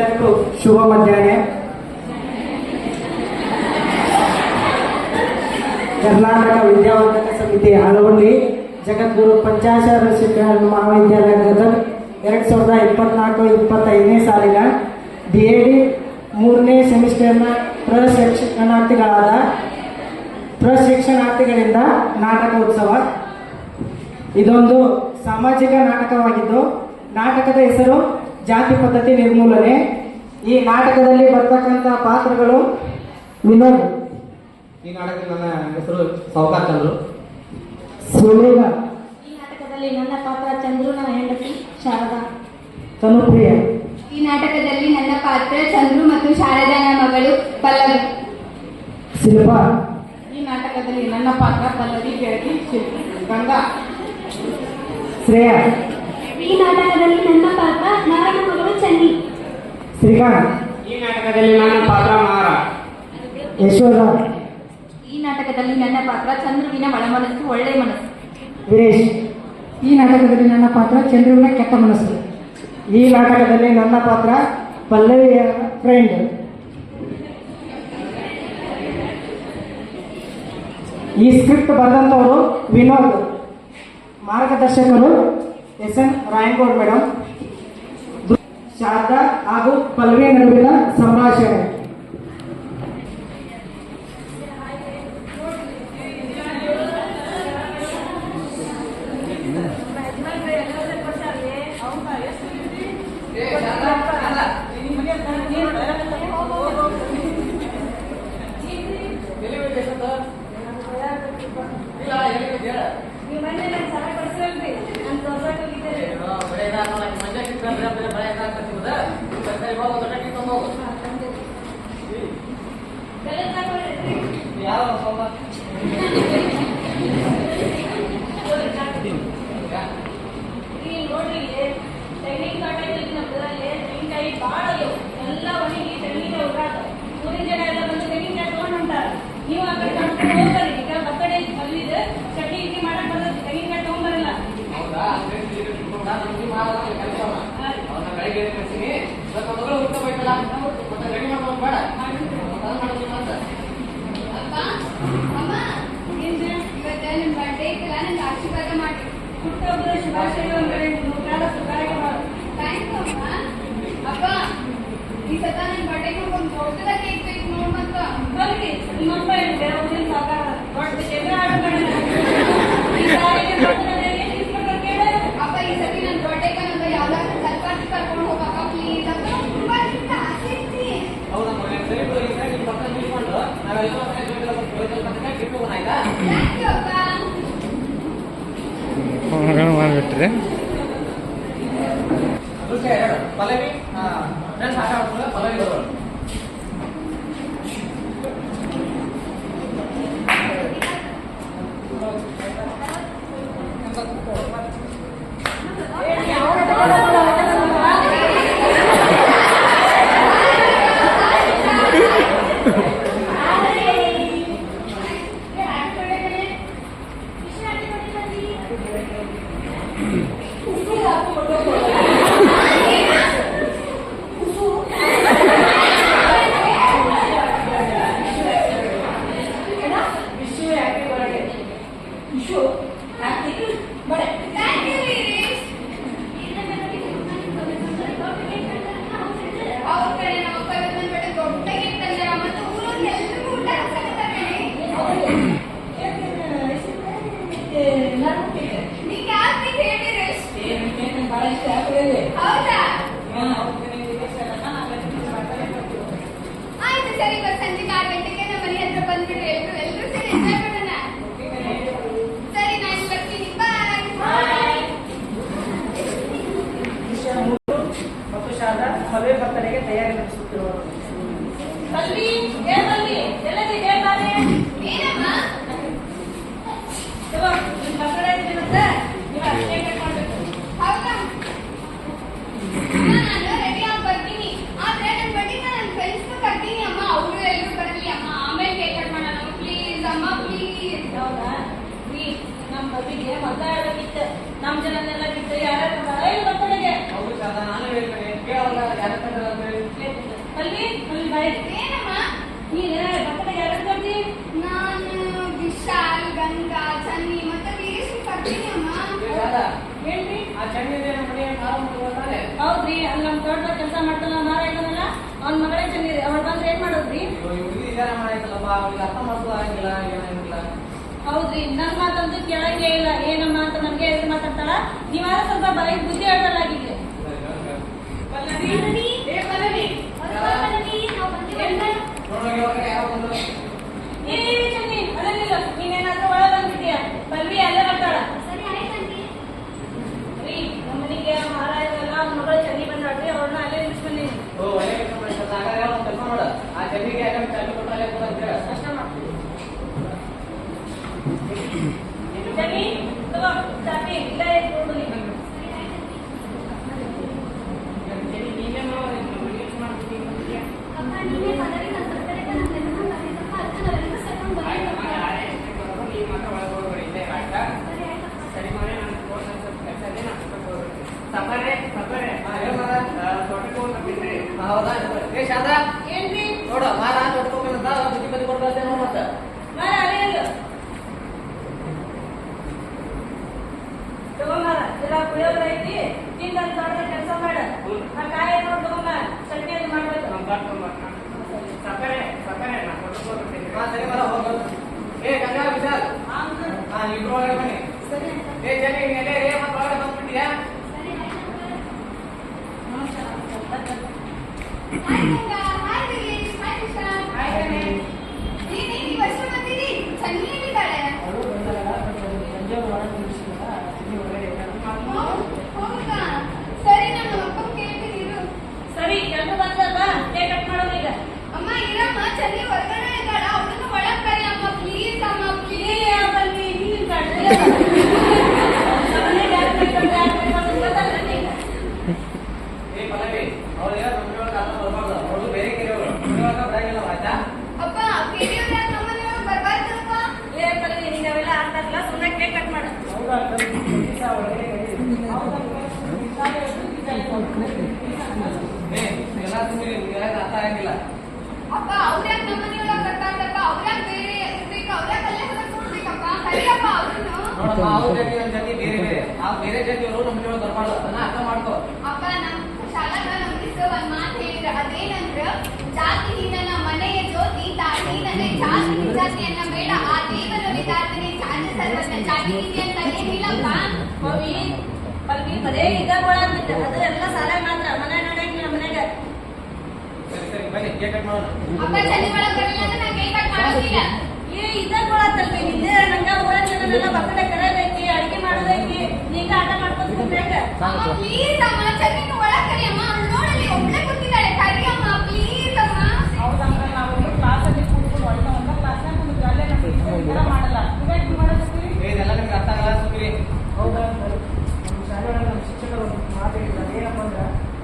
ಎಲ್ಲರಿಗೂ ಶುಭ ಮಧ್ಯಾಹ್ನ. ಕರ್ನಾಟಕ ವಿದ್ಯಾವರ್ಧಕ ಸಮಿತಿ ಹಲವಳ್ಳಿ ಜಗದ್ಗುರು ಪಂಚಾಶರ ಶಿಕ್ಷಣ ಮಹಾವಿದ್ಯಾಲಯ ಗದಗ್, ಎರಡ್ ಸಾವಿರದ ಇಪ್ಪತ್ನಾಲ್ಕು, ಇಪ್ಪತ್ತೈದನೇ ಸಾಲಿನ ಬಿ ಎ ಡಿ ಮೂರನೇ ಸೆಮಿಸ್ಟರ್ನ ಪ್ರಶಿಕ್ಷಣಾರ್ಥಿಗಳಾದ ಪ್ರಶಿಕ್ಷಣಾರ್ಥಿಗಳಿಂದ ನಾಟಕ ಉತ್ಸವ. ಇದೊಂದು ಸಾಮಾಜಿಕ ನಾಟಕವಾಗಿದ್ದು, ನಾಟಕದ ಹೆಸರು ಜಾತಿ ಪದ್ಧತಿ ನಿರ್ಮೂಲನೆ ಈ ನಾಟಕದಲ್ಲಿ ಬರ್ತಕ್ಕಂಥ ಪಾತ್ರಗಳು ವಿನೋದ್. ಈ ನಾಟಕದಲ್ಲಿ ನನ್ನ ಹೆಸರು ಸಾವುಕಾರ ಚಂದ್ರು. ಸುಲೇಗ ಈ ನಾಟಕದಲ್ಲಿ ನನ್ನ ಪಾತ್ರ ಚಂದ್ರು ನನ್ನ ಹೆಂಡತಿ ಶಾರದಾ. ತನುಪ್ರಿಯ. ಈ ನಾಟಕದಲ್ಲಿ ನನ್ನ ಪಾತ್ರ ಚಂದ್ರು ಮತ್ತು ಶಾರದಾನ ಮಗಳು ಪಲ್ಲವಿ. ಶಿಲ್ಪ. ಈ ನಾಟಕದಲ್ಲಿ ನನ್ನ ಪಾತ್ರ ಪಲ್ಲವಿ ಗೆಳತಿ ಶಿಲ್ಪ ಗಂಗಾ. ಶ್ರೇಯ. ಈ ನಾಟಕದಲ್ಲಿ ನನ್ನ ಪಾತ್ರ ಶ್ರೀಕಾಂತ್ ಈ ನಾಟಕದಲ್ಲಿ ನನ್ನ ಪಾತ್ರ ಮಾರ ಯಶೋಧ ಈ ನಾಟಕದಲ್ಲಿ ನನ್ನ ಪಾತ್ರ ಚಂದ್ರುವಿನ ಒಳಮನಸ್ಸು ಒಳ್ಳೆ ಮನಸ್ಸು ವೀರೇಶ್ ಈ ನಾಟಕದಲ್ಲಿ ನನ್ನ ಪಾತ್ರ ಚಂದ್ರುವಿನ ಕೆಟ್ಟ ಮನಸ್ಸು ಈ ನಾಟಕದಲ್ಲಿ ನನ್ನ ಪಾತ್ರ ಪಲ್ಲವಿಯ ಫ್ರೆಂಡ್ ಈ ಸ್ಕ್ರಿಪ್ಟ್ ಬರೆದಂಥವರು Vinod ಮಾರ್ಗದರ್ಶಕರು S N Rayangowd madam Sharada ಹಾಗೂ ಪಲ್ವೆ ನಡುವಿನ ಸಂಭಾಷಣೆ. ಕಳಿಸ್ತೀನಿ ಸ್ವಲ್ಪ ಮಗಳು ಹುಟ್ಟು ಹೋಯ್ತಲ್ಲ ಮತ್ತೆ ರೆಡಿ ಮಾಡ್ಕೊಂಡು ಬೇಡ ಅದು ಮಾಡ್ತೀನಿ ಮತ್ತೆ ಅಪ್ಪ ಅಮ್ಮ ಇವತ್ತು ನನ್ನ ಬರ್ಡೇ ಇತ್ತಲ್ಲ ನಂಗೆ ಆಶೀರ್ವಾದ ಮಾಡಿ ಹುಟ್ಟುಹಬ್ಬದ ಶುಭಾಶಯಗಳು ಅಂದ್ರೆ ನೂರಾರು ಸುಖಾಗಿ ಮಾಡು. ಥ್ಯಾಂಕ್ ಅಮ್ಮ ಅಪ್ಪ ಈ ಸತ ನನ್ನ ಬರ್ಡೇಗೆ ಒಂದು ದೊಡ್ಡದ ಕೇಕ್ ಬೇಕು ನೋಡ್ ಮತ್ತ ಬರ್ರಿ, ನಿಮ್ಮಪ್ಪ ಏನು ಬೇರೆ ಊರಿನ ಸಾವ್ಕಾರ. ದೊಡ್ಡ ಜಗಳ ಆಡ್ಬೇಡ ನನಗೆ. ಈ ಸಾರಿಗೆ रहे हैं ಪ್ಲೀಸ್ ಅಮ್ಮ ಪ್ಲೀಸ್ ಹೌದಾ? ಈ ನಮ್ ಮದ್ವಿಗೆ ಮದ್ವೆ ಆಗ್ಬೇಕಿತ್ತು. ನಮ್ಮ ಜನನೆಲ್ಲ ಬಿಟ್ಟು ಯಾರ್ಯಾರು ಬಂದಾರ? ಏ, birthday ಗೆ? ಹೌದು ಶಾರದಾ ನಾನು ಹೇಳ್ತೇನೆ ಕೇಳಲ್ಲ ಯಾರ ಹತ್ರ ಹೇಳಿ ಪಲ್ವಿ ಅಲ್ಲಿ ಏನಮ್ಮ? ನೀನು ಯಾರು ನಾನು ವಿಶಾಲ್ ಗಂಗಾ ಚನ್ನಿ ಮತ್ತೆ ವೀರೇಶ್ ಅಮ್ಮ ಹೇಳ್ರಿ. ಆ ಚನ್ನಿ ನಮ್ಮ ಮನೆ ಹೌದ್ರಿ ಅಲ್ಲಿ ನಮ್ಮ ಕೆಲಸ ಮಾಡ್ತಾನ ಮಾರ ಇದ್ದಾನಲ್ಲ ಅವ್ನ ಮಗಳೇ ಚನ್ನಿ ಬಂದ್ರೆ ಏನ್ ಮಾಡೋದ್ರಿ? ಹುಡುಗಿ ವಿಚಾರ ಮಾಡಾಯ್ತಲ್ಲಪ್ಪ ಅವ್ರಿಗೆ ಅರ್ಥ ಮಾಡ್ಕೋ ಆಗಿಲ್ಲ ಏನಾಗಿಲ್ಲ ಹೌದ್ರಿ ನನ್ನ ಮಾತಂತೂ ಕೇಳಂಗೇ ಇಲ್ಲ. ಏನಮ್ಮ ಅಂತ ನಮ್ಗೆ ಎದುರು ಮಾತಾಡ್ತಾಳ ನೀವಾರ ಸ್ವಲ್ಪ ಬಾಯಿ ಬುದ್ಧಿ ಹೇಳ್ಬೇಕಾಗಿದೆ ಪಲ್ಲವಿ ಏ ಪಲ್ಲವಿ ಹೊರಬಾ ಪಲ್ಲವಿ ನಾವು ಬಂದಿದ್ದೇವೆ ನೋಡೋಗಿ ಹೊರಗೆ ಯಾರೋ ಬಂದ್ರು ಏ ಚೆನ್ನಿ ಅದೇನಿಲ್ಲ ನೀನೇನಾದ್ರೂ ಒಳಗೆ ಬಂದ್ಬಿಟ್ಟಿಯ ಪಲ್ವಿ ಅಲ್ಲೇ ಬರ್ತಾಳ ಸರಿ ಆಯ್ತಂಟಿ ರೀ ನಮ್ಮ ಮನೆಗೆ ಮಾರ ಇರಲ್ಲ ಅವ್ನ ಮಗಳು ಚೆನ್ನಿ ಬಂದಾಡ್ರಿ ಅವ್ರನ್ನ ಅಲ್ಲೇ ನಿಲ್ಸ್ ಬಂದೀನಿ ಓ ಒಳ್ಳೆ ಕೆಲಸ ಮಾಡಿದ್ದ ಹಾಗಾದ್ರೆ ಒಂದು ಕೆಲಸ ಮಾಡು ಆ ಜಮಿಗೆ ಯಾಕಂದ್ರೆ ಚಾಲು ಕೊಟ್ಟರೆ ಅಲ್ಲೇ ಕೂಡ ಅಂತ ಹೇಳು ಅಷ್ಟ ಮಾಡ್ತೀನಿ ಚೆನ್ನಿ ತಗೋ ಚಾಪಿ ಇಲ್ಲ ಇಟ್ಕೊಂಡು ನೀನು ಅಪ್ಪ ನೀನೇ ಪಲ್ಲವಿ ನನ್ನ ಬರ್ತಡೇ ನನ್ನ ನೆನಪು ಬಂದಿದ್ದಪ್ಪ ಅದಕ್ಕೆ ನಾವೆಲ್ಲರೂ ಸೇರ್ಕೊಂಡು ಬಂದಿದ್ದಪ್ಪ ಸರಿ ಆಯ್ತಪ್ಪ ಹಾ, ಹೇಳು ಮಾರ. ಹಾ, ಹೌದಾ ಏ ಶಾರದಾ ಏನ್ರಿ ನೋಡು ಮಾರ ತೊಟ್ಕೋಬೇಕಂತ ಬುದ್ಧಿ ಬದಿ ಕೊಡ್ಬಾರ್ದೆ ನೋಡು ಮತ್ತೆ ಮಾರ ಅಲ್ಲೇ ಇಲ್ಲ ತಗೊಂಬಾರ ಇಲ್ಲ ಪುಳಿಯೋಗರೆ ಐತಿ ತಿಂದ ತೋಟದ ಕೆಲಸ ಮಾಡ ಆ ಕಾಯಿ ನೋಡಿ ತಗೊಂಬ ಚಟ್ನಿ ಅದು ಮಾಡ್ಬೇಕು ಹಾ ಸರಿ ಮರ ಹೋಗು ಏ ಗಂಗಾ ವಿಶಾಲ್. ನಾನು ಇಬ್ರು ಒಳಗೆ ಬನ್ನಿ. ಏ ಜನಿ ಮೇಲೆ ಏ ಮತ್ತೆ ಒಳಗೆ ಬಂದ್ಬಿಟ್ಟಿಯಾ ಸರಿ ಆಯ್ತಪ್ಪ hi Ganga hi Veeresh hi Vishal ನೀನು ಈ ಅಪ್ಪ ಅವ್ರ್ಯಾಕ್ ನಮ್ಮನೆಯೊಳಗೆ ಬರ್ಬಾರ್ದಪ್ಪ ಅವ್ರ್ಯಾಕ್ ಅಪ್ಪ ನಮ್ ಶಾಲಾಗ ನಮ್ ಮಿಸ್ ಒಂದ್ ಮಾತು ಹೇಳಿದ್ರ. ಅದೇನಂದ್ರ ಜಾತಿ ನಿನ್ನ ಮನೆಯ ಜ್ಯೋತಿ ತಾಯಿ ನನ್ನ ಜಾತಿ ನಿಜಾತಿಯನ್ನ ಬೇಡ. ಆ ದೇವರ ವಿಧಾತನೆ ಜಾತಿ ಸರ್ವಜ್ಞ ಜಾತಿ ಅಂತ ಏನಿಲ್ಲಪ್ಪ ಪಲ್ವಿ ಬರೇ ಸಾಲ ಮಾತ್ರ ಮನೆ ನಡೆಯಂಗಿಲ್ಲ ಮನೆಗೆ. ಸರಿ ಸರಿ ಬನ್ನಿ ಕೇಕ್ ಕಟ್ ಮಾಡೋಣ. ಅಪ್ಪ ಚಳಿ ಒಳಗ್ ಬರಲಿಲ್ಲ ಅಂದ್ರೆ ನಾ ಕೇಕ್ ಕಟ್ ಮಾಡೋದಿಲ್ಲ.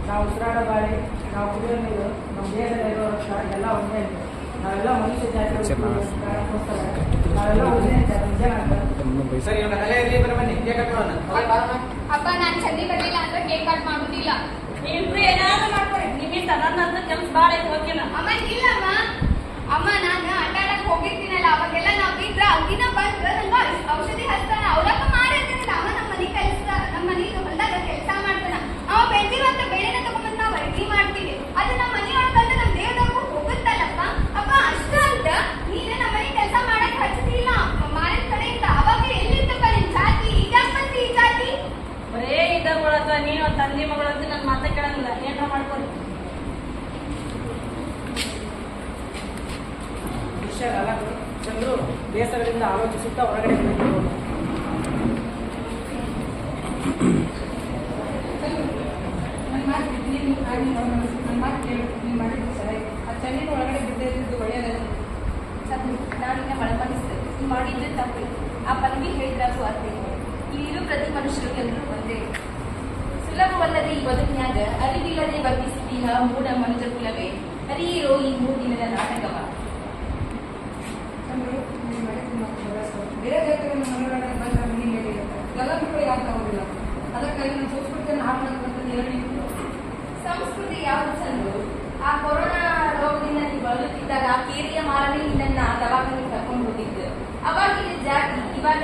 ನಾವು ಉಸಿರಾಡೋ ಗಾಳಿ ನಾವು ಕುಡಿಯೋ ನೀರು ನಮ್ಮ ದೇಹದಲ್ಲಿರೋ ಇರೋ ಎಲ್ಲ ಒಂದೇ ಇದೆ ಅಪ್ಪ ನಾನ್ ಚಳಿ ಬರ್ಲಿಲ್ಲ ಅಂದ್ರೆ ಕೇಕ್ ಕಟ್ ಮಾಡೋದಿಲ್ಲ. ನೀವ್ರು ಏನಾದ್ರು ಮಾಡ್ಕೊಡಿ ನಿಮ್ಮಿಂದ ನನ್ನ ಕೆಲಸ ಭಾಳ ಐತಿ ಓಕೆನಾ ಅಮ್ಮ ಇಲ್ಲ ಅಮ್ಮ. ನಾನು ಆಟ ಆಡಕ್ ಹೋಗಿರ್ತೀನಲ್ಲ ಅವಾಗೆಲ್ಲ ನಾವ್ ಇದ್ರ ಅಲ್ಲಿನ ಬಂದ್ರ ನಂಗ ಔಷಧಿ ಹಚ್ತಾನ ಅವ್ರಕ್ಕ ಮಾಡಿರ್ತೀನಿ ಅವ ನಮ್ಮ ಮನಿ ಕೆಲಸ ನಮ್ಮ ಮನಿ ಹೊಲ್ದಾಗ ಕೆಲಸ ಮಾಡ್ತಾನ. ಅವ ಬೆಳೆದಿರುವಂತ ಬೆಳೆನ ತಗೊಂಬಂದ್ ನಾವ್ ಅಡ್ಗಿ ಮಾಡ್ತೀವಿ ಅದು ನಮ್ಮ ಮನಿ ಒಳಗಂತ ನಮ್ ದೇವದಾಗ ಹೋಗುತ್ತಲ್ಲಪ್ಪ ಅಪ್ಪ ಅಷ್ಟ ಅಂತ ನೀನು ನಮ್ಮ ಮನಿ ಕೆಲಸ ಮಾಡಕ್ ಹಚ್ಚದಿಲ್ಲ ಮಾಡಿದ ಕಡೆಯಿಂದ ಅವಾಗ ಎಲ್ಲಿರ್ತಪ್ಪ ನಿನ್ ಜಾತಿ ಈಗ ಬಂದಿ ಈ ಜಾತಿ ಬರೇ ಇದಾಗ ಕೊಳತ್ತ ನೀನು ತಂದೆ ಮಗಳು ಅಂತ ನನ್ನ ಮಾತ ಕೇಳಂಗಿಲ್ಲ ಏನಾರ ಮಾಡ್ಕೊಡಿ ವಿಷಯ ಅಲ್ಲ ಚಂದ್ರು ಬೇಸರದಿಂದ ಆಲೋಚಿಸುತ್ತಾ ಹೊರಗಡೆ ಬಂದಿರೋದು ನನ್ನ ಮಾತು ಬಿದ್ದು ನೀವು ಆಗಿ ನನ್ನ ಮಾತು ಕೇಳಿ ನೀವು ಮಾಡಿದ್ದು ಸರಿ ಆ ಚೆನ್ನಿನ ಒಳಗಡೆ ಬಿದ್ದಿದ್ದು ಒಳ್ಳೆಯದಲ್ಲ ಸತ್ತು ನಾನಿನ್ನ ಮಳಮನಿಸ್ತೇನೆ ನೀನು ಮಾಡಿದ್ದೆ ತಪ್ಪು. ಆ ಪದವಿ ಹೇಳಿದ್ರಾಗೂ ಅದೇ ಇಲ್ಲಿರು ಪ್ರತಿ ಮನುಷ್ಯರು ಎಲ್ಲರೂ ಒಂದೇ. ಸುಲಭವಲ್ಲದೆ ಈ ಬದುಕಿನಾಗ ಅರಿವಿಲ್ಲದೆ ವರ್ತಿಸಿದೀಹ ಮೂಢ ಮನುಜ ಕುಲವೇ. ಹರಿಯಿರೋ ಈ ಮೂರು ದಿನದ ನಾಟಕವ. ಬೇರೆ ಜಾತಿಗಳ ಮನೆ ಮೇಲೆ ಆಗೋದಿಲ್ಲ? ಅದಕ್ಕಾಗಿ ಸಂಸ್ಕೃತಿಯನ್ನು ಹೇಳಿ ಸಂಸ್ಕೃತಿ ಯಾವುದು ಚಂದ್ರು ಆ ಕೊರೋನಾ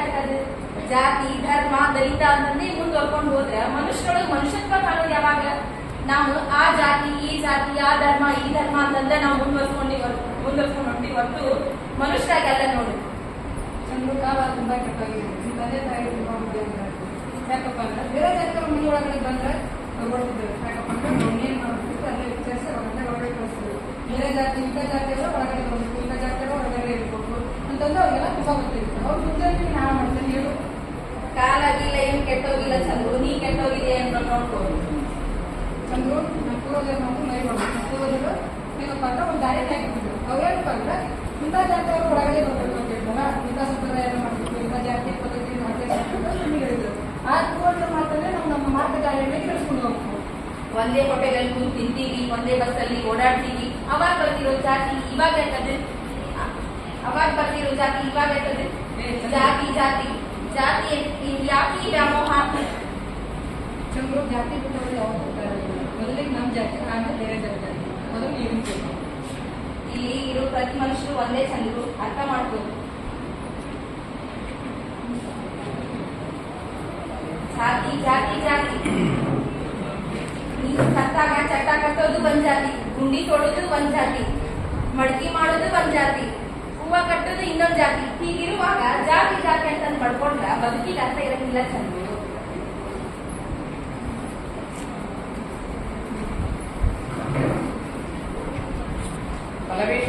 ಇವಾಗ ಜಾತಿ, ಧರ್ಮ, ದಲಿತ ಅಂತಂದೇ ಮುಂದುವರ್ಕೊಂಡು ಹೋದ್ರೆ ಮನುಷ್ಯರೊಳಗೆ ಮನುಷ್ಯತ್ವ ಕಾಣೋದು ಯಾವಾಗ? ನಾವು ಆ ಜಾತಿ, ಈ ಜಾತಿ, ಆ ಧರ್ಮ, ಈ ಧರ್ಮ ಅಂತಂದ್ರೆ ನಾವು ಮುಂದುವರ್ಸ್ಕೊಂಡು ಮುಂದುವರ್ಸ್ಕೊಂಡು ಹೊಂಟಿವಿ ಹೊರತು ಮನುಷ್ಯರಾಗೆಲ್ಲ ನೋಡಿ. ಚಂದ್ರು ಕಾಲ ತುಂಬಾ ಕೆಟ್ಟಾಗಿದೆ. ತಾಯಿ ತುಂಬಾ ಯಾಕಪ್ಪ ಅಂದ್ರೆ ಬೇರೆ ಜಾತಿಯವ್ರ ಮನೆ ಒಳಗಡೆ ಬಂದ್ರೆ ಹೊರಗಡೆ ಕಳಿಸ್ತಿದ್ರು ಬೇರೆ ಜಾತಿ ಇಂಥ ಜಾತಿಯವರು ಒಳಗಡೆ ಬರ್ಬೇಕು ಇಂಥ ಜಾತಿಯವರು ಹೊರಗಡೆ ಇರ್ಬೇಕು ಅಂತಂದ್ರೆ ಅವ್ರಿಗೆಲ್ಲ ತುಂಬಾ ಗೊತ್ತಿರುತ್ತೆ. ಅವ್ರು ಮುಂದೆ ಕಾಲ ಗೀಲ ಏನ್ ಕೆಟ್ಟೋಗಿಲ್ಲ ಚಂದ್ರು ನೀ ಕೆಟ್ಟೋಗಿದೆ ಅಂತ ನೋಡ್ಕೊಂಡು. ಚಂದ್ರು ನಮ್ಮ ಪೂರ್ವಜರು ನಾವು ಮೈ ಮಾಡ್ಬೇಕು ನಮ್ಮ ಪೂರ್ವಜರು ಏನಪ್ಪ ಅಂದ್ರೆ ಒಂದು ದಾರಿ ಹಾಕಿದ್ರು ಅವ್ರೇನಪ್ಪ ಅಂದ್ರೆ ಇಂಥ ಜಾತಿಯವರು ಒಳಗಡೆ ಬರ್ಬೇಕು ಅಂತ ಹೇಳ್ತಾರ. ಇಂಥ ಸಂಪ್ರದಾಯ ಮಾಡ್ಬೇಕು ಇಂಥ ಜಾತಿ ಪದ್ಧತಿ ಮಾಡ್ಬೇಕು ಅಂತ ನಮಗೆ ಹೇಳಿದ್ರು. ಆ ಪೂರ್ವಜರು ಮಾತಂದ್ರೆ ನಾವು ನಮ್ಮ ಮಾರ್ಗದಾರಿಯಲ್ಲಿ ಬೆಳೆಸ್ಕೊಂಡು ಹೋಗ್ಬೇಕು ಒಂದೇ ಹೋಟೆಲಲ್ಲಿ ಕೂತ್ ತಿಂತೀವಿ ಒಂದೇ ಬಸ್ಸಲ್ಲಿ ಓಡಾಡ್ತೀವಿ. ಅವಾಗ ಬರ್ತಿರೋ ಜಾತಿ ಇವಾಗ ಯಾಕಂದ್ರೆ? ಅವಾಗ ಬರ್ತಿರೋ ಜಾತಿ ಇವಾಗ ಯಾಕಂದ್ರೆ? ಜಾತಿ ಜಾತಿ. ಜಾತಿ ಯಾಕೆ ವ್ಯಾಮೋಹ ಚಂದ್ರು ಜಾತಿ ಬಿಟ್ಟವರು ಯಾವಾಗ ಹೋಗ್ತಾರೆ? ಮೊದಲಿಗೆ ನಮ್ಮ ಜಾತಿ ಆಮೇಲೆ ಬೇರೆ ಜಾತಿ. ಮೊದಲು ನೀವು ಇಲ್ಲಿ ಇರೋ ಪ್ರತಿ ಮನುಷ್ಯರು ಒಂದೇ ಚಂದ್ರು ಅರ್ಥ ಮಾಡ್ಬೋದು. ಜಾತಿ ಜಾತಿ ಜಾತಿ. ನೀರು ಸತ್ತಾಗ ಚಟ್ಟ ಕಟ್ಟೋದು ಒಂದ್ ಜಾತಿ ಗುಂಡಿ ತೊಡೋದು ಒಂದ್ ಜಾತಿ ಮಡಕಿ ಮಾಡೋದು ಒಂದ್ ಜಾತಿ. ಹೂವ ಕಟ್ಟೋದು ಇನ್ನೊಂದು ಜಾತಿ. ಹೀಗಿರುವಾಗ ಜಾತಿ ಜಾತಿ ಅಂತ ಪಡ್ಕೊಂಡ್ರ ಬದುಕಿಗೆ ಅರ್ಥ ಇರಂಗಿಲ್ಲ ಚಂದ್ರು ಪಲ್ಲವಿ.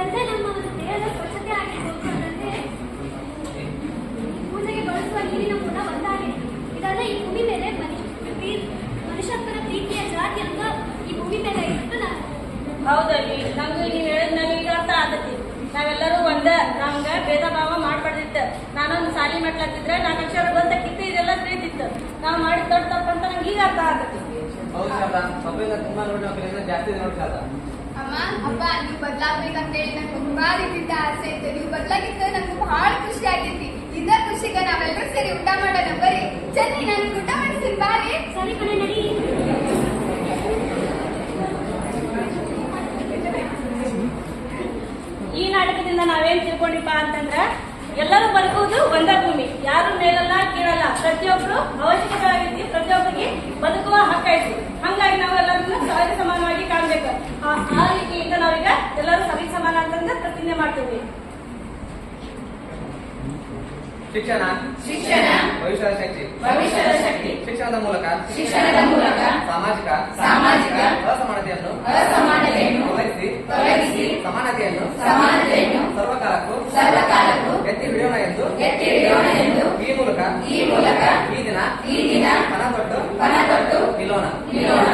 ಇದಲ್ಲದೆ ನಮ್ಮ ಒಂದು ದೇಹದ ಸ್ವಚ್ಛತೆ ಆಗಿರ್ಬೋದು ಅದಲ್ಲದೆ ಪೂಜೆಗೆ ಬಳಸುವ ನೀರಿನ ಕೂಡ ಒಂದಾಗಿದೆ. ಇದಲ್ಲದೆ ಈ ಭೂಮಿ ಮೇಲೆ ಮನುಷ್ಯ ಪ್ರೀ- ಮನುಷ್ಯತ್ವದ ಪ್ರೀತಿಯ ಜಾತಿ ಅಂತ ಈ ಭೂಮಿ ಮೇಲೆ ಇಟ್ಟು ನಾನು ಹೌದಲ್ಲಿ. ನಂಗೆ ನೀವು ಹೇಳಿದ್ ನನಗೆ ಈಗ ಅರ್ಥ ಆಗತ್ತಿ ನಾವೆಲ್ಲರೂ ಒಂದ. ನಮ್ಗೆ ಭೇದ ಭಾವ ಮಾಡ್ಬಾರ್ದಿತ್ತು. ನಾನೊಂದು ಸಾಲಿ ಮಾಡ್ಲತ್ತಿದ್ರೆ ನಾಲ್ಕು ಅಕ್ಷರ ಬಂದಕ್ಕಿತ್ತು ಇದೆಲ್ಲ ತಿಳಿದಿತ್ತು. ನಾವು ಮಾಡಿ ದೊಡ್ಡ ತಪ್ಪಂತ ನಂಗೆ ಈಗ ಅರ್ಥ ಆಗತ್ತೆ ಹೌದು ಸಭೆಯಿಂದ ತುಂಬಾ ನೋಡಿ ನಾವು ಜಾಸ್ತಿ ನೋಡಿ ಅಮ್ಮ ಅಪ್ಪ ನೀವು ಬದಲಾಗ್ಬೇಕಂತ ಹೇಳಿ ನಂಗೆ ತುಂಬಾ ರೀತಿಯಿಂದ ಆಸೆ ಇತ್ತು. ನೀವು ಬದಲಾಗಿದ್ದು ನಂಗೆ ಬಹಳ ಖುಷಿ ಆಗೈತಿ ಇದ ಖುಷಿಗ ನಾವೆಲ್ಲರೂ ಸೇರಿ ಊಟ ಮಾಡೋಣ ಬರೀ ಚೆನ್ನಿ ನಾನು ಊಟ ಮಾಡಿಸ್ತೀನಿ ಬಾರಿ ಸರಿ ನಡಿ. ಈ ನಾಟಕದಿಂದ ನಾವೇನ್ ತಿಳ್ಕೊಂಡಿಪ್ಪ ಅಂತಂದ್ರ ಎಲ್ಲರೂ ಬದುಕುವುದು ಒಂದೇ ಭೂಮಿ. ಯಾರು ಮೇಲಲ್ಲ ಕೀಳಲ್ಲ. ಪ್ರತಿಯೊಬ್ರು ಅವಶ್ಯಕತೆಯಾಗಿದ್ದು ಪ್ರತಿಯೊಬ್ಬರಿಗೆ ಬದುಕುವ ಹಕ್ಕ ಐತಿ ಹಂಗಾಗಿ ನಾವೆಲ್ಲರನ್ನ ಸಹಜ ಸಮಾನವಾಗಿ ಕಾಣ್ಬೇಕು. ಆ ಆ ರೀತಿಯಿಂದ ನಾವೀಗ ಎಲ್ಲರೂ ಸರಿ ಸಮಾನ ಅಂತಂದ್ರೆ ಪ್ರತಿಜ್ಞೆ ಮಾಡ್ತೀವಿ. ಶಿಕ್ಷಣ. ಶಿಕ್ಷಣ. ಭವಿಷ್ಯದ ಶಕ್ತಿ. ಭವಿಷ್ಯದ ಶಕ್ತಿ. ಶಿಕ್ಷಣದ ಮೂಲಕ. ಶಿಕ್ಷಣದ ಮೂಲಕ. ಸಾಮಾಜಿಕ. ಸಾಮಾಜಿಕ. ಅಸಮಾನತೆಯನ್ನು. ಅಸಮಾನತೆಯನ್ನು. ತೊಲಗಿಸಿ. ತೊಲಗಿಸಿ. ಸಮಾನತೆಯನ್ನು. ಸಮಾನತೆಯನ್ನು. ಸರ್ವಕಾಲಕ್ಕೂ. ಹಿಡಿಯೋಣ ಎಂದು ಎತ್ತಿ ಎಂದು ಈ ಮೂಲಕ ಈ ಮೂಲಕ ಈ ದಿನ ಈ ದಿನ ಪಣ ತೊಟ್ಟು ಪಣ ತೊಟ್ಟು ನಿಲ್ಲೋಣ ನಿಲ್ಲೋಣ